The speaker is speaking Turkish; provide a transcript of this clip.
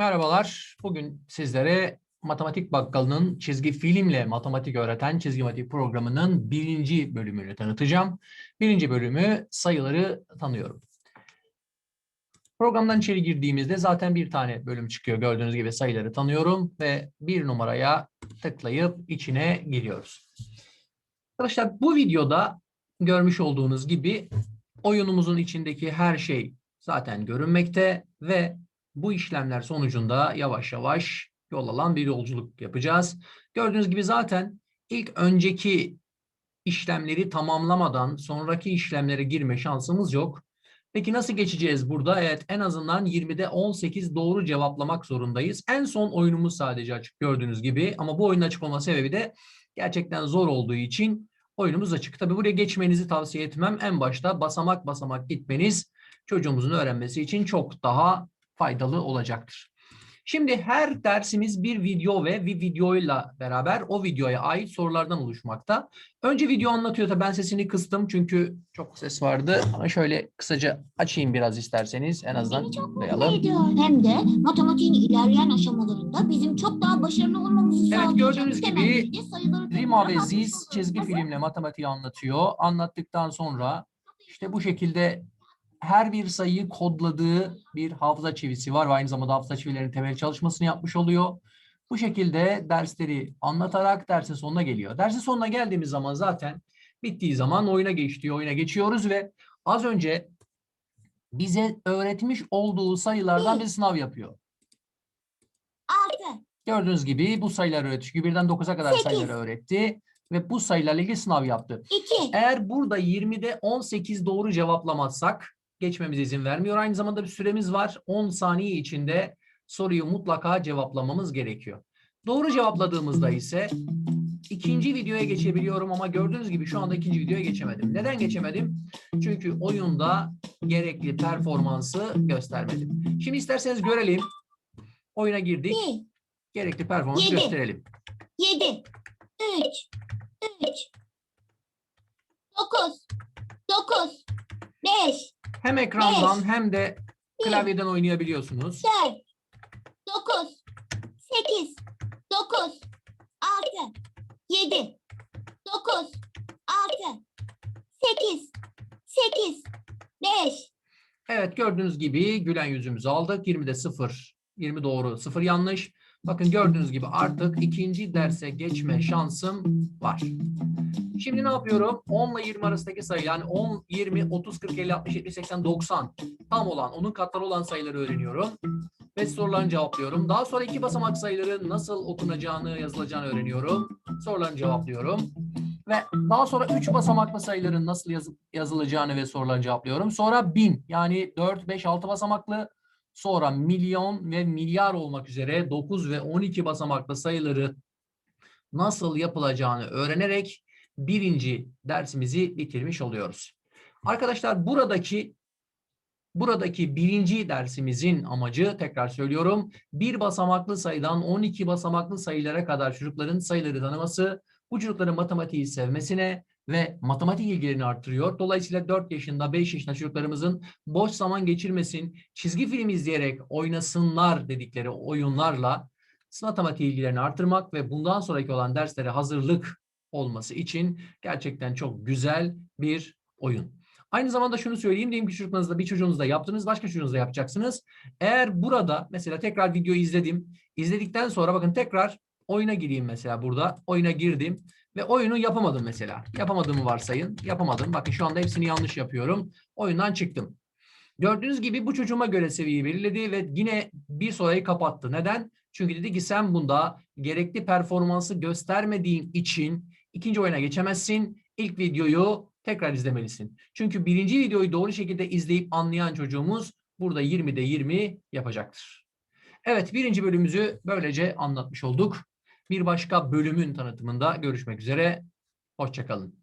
Merhabalar. Bugün sizlere Matematik Bakkalı'nın çizgi filmle matematik öğreten çizgi matematik programının birinci bölümünü tanıtacağım. Birinci bölümü sayıları tanıyorum. Programdan içeri girdiğimizde zaten bir tane bölüm çıkıyor. Gördüğünüz gibi sayıları tanıyorum ve bir numaraya tıklayıp içine giriyoruz. Arkadaşlar bu videoda görmüş olduğunuz gibi oyunumuzun içindeki her şey zaten görünmekte ve bu işlemler sonucunda yavaş yavaş yol alan bir yolculuk yapacağız. Gördüğünüz gibi zaten ilk önceki işlemleri tamamlamadan sonraki işlemlere girme şansımız yok. Peki nasıl geçeceğiz burada? Evet en azından 20'de 18 doğru cevaplamak zorundayız. En son oyunumuz sadece açık gördüğünüz gibi ama bu oyunun açık olma sebebi de gerçekten zor olduğu için oyunumuz açık. Tabi buraya geçmenizi tavsiye etmem. En başta basamak basamak gitmeniz çocuğumuzun öğrenmesi için çok daha faydalı olacaktır. Şimdi her dersimiz bir video ve bir videoyla beraber o videoya ait sorulardan oluşmakta. Önce video anlatıyor da ben sesini kıstım çünkü çok ses vardı. Ama şöyle kısaca açayım biraz isterseniz en azından duyalım. Hem de matematiğin ilerleyen aşamalarında bizim çok daha başarılı olmamızı Evet, sağlayacak. gördüğünüz Temel gibi Rima ve Ziz çizgi filmle matematiği anlatıyor. Anlattıktan sonra işte bu şekilde her bir sayıyı kodladığı bir hafıza çivisi var ve aynı zamanda hafıza çivilerinin temel çalışmasını yapmış oluyor. Bu şekilde dersleri anlatarak dersin sonuna geliyor. Dersin sonuna geldiğimiz zaman zaten bittiği zaman oyuna geçtiği oyuna geçiyoruz ve az önce bize öğretmiş olduğu sayılardan bir sınav yapıyor. Altı, Gördüğünüz gibi bu sayıları öğretti. Birden 9'a kadar Sekiz. sayıları öğretti ve bu sayılarla ilgili sınav yaptı. iki, Eğer burada 20'de 18 doğru cevaplamazsak geçmemize izin vermiyor. Aynı zamanda bir süremiz var. 10 saniye içinde soruyu mutlaka cevaplamamız gerekiyor. Doğru cevapladığımızda ise ikinci videoya geçebiliyorum ama gördüğünüz gibi şu anda ikinci videoya geçemedim. Neden geçemedim? Çünkü oyunda gerekli performansı göstermedim. Şimdi isterseniz görelim. Oyuna girdik. Gerekli performansı Yedi. gösterelim. yedi, üç, üç, dokuz, dokuz, beş, Hem ekrandan hem de klavyeden oynayabiliyorsunuz. dört, dokuz, sekiz, dokuz, altı, yedi, dokuz, altı, sekiz, sekiz, beş, Evet gördüğünüz gibi gülen yüzümüzü aldık. 20'de 0, 20 doğru, 0 yanlış. Bakın gördüğünüz gibi artık ikinci derse geçme şansım var. Şimdi ne yapıyorum? 10 ile 20 arasındaki sayı yani 10, 20, 30, 40, 50, 60, 70, 80, 90 tam olan, onun katları olan sayıları öğreniyorum. Ve sorularını cevaplıyorum. Daha sonra iki basamak sayıları nasıl okunacağını, yazılacağını öğreniyorum. Sorularını cevaplıyorum. Ve daha sonra üç basamaklı sayıların nasıl yazı- yazılacağını ve sorularını cevaplıyorum. Sonra bin yani 4, 5, 6 basamaklı sonra milyon ve milyar olmak üzere 9 ve 12 basamaklı sayıları nasıl yapılacağını öğrenerek birinci dersimizi bitirmiş oluyoruz. Arkadaşlar buradaki buradaki birinci dersimizin amacı tekrar söylüyorum bir basamaklı sayıdan 12 basamaklı sayılara kadar çocukların sayıları tanıması, bu çocukların matematiği sevmesine ve matematik ilgilerini arttırıyor. Dolayısıyla 4 yaşında, 5 yaşında çocuklarımızın boş zaman geçirmesin, çizgi film izleyerek oynasınlar dedikleri oyunlarla matematik ilgilerini arttırmak ve bundan sonraki olan derslere hazırlık olması için gerçekten çok güzel bir oyun. Aynı zamanda şunu söyleyeyim. Diyelim ki çocuklarınızda bir çocuğunuzda yaptınız, başka çocuğunuzda yapacaksınız. Eğer burada mesela tekrar videoyu izledim. İzledikten sonra bakın tekrar oyuna gireyim mesela burada. Oyuna girdim ve oyunu yapamadım mesela. Yapamadığımı varsayın. Yapamadım. Bakın şu anda hepsini yanlış yapıyorum. Oyundan çıktım. Gördüğünüz gibi bu çocuğuma göre seviyeyi belirledi ve yine bir soruyu kapattı. Neden? Çünkü dedi ki sen bunda gerekli performansı göstermediğin için ikinci oyuna geçemezsin. İlk videoyu tekrar izlemelisin. Çünkü birinci videoyu doğru şekilde izleyip anlayan çocuğumuz burada 20'de 20 yapacaktır. Evet birinci bölümümüzü böylece anlatmış olduk. Bir başka bölümün tanıtımında görüşmek üzere. Hoşçakalın.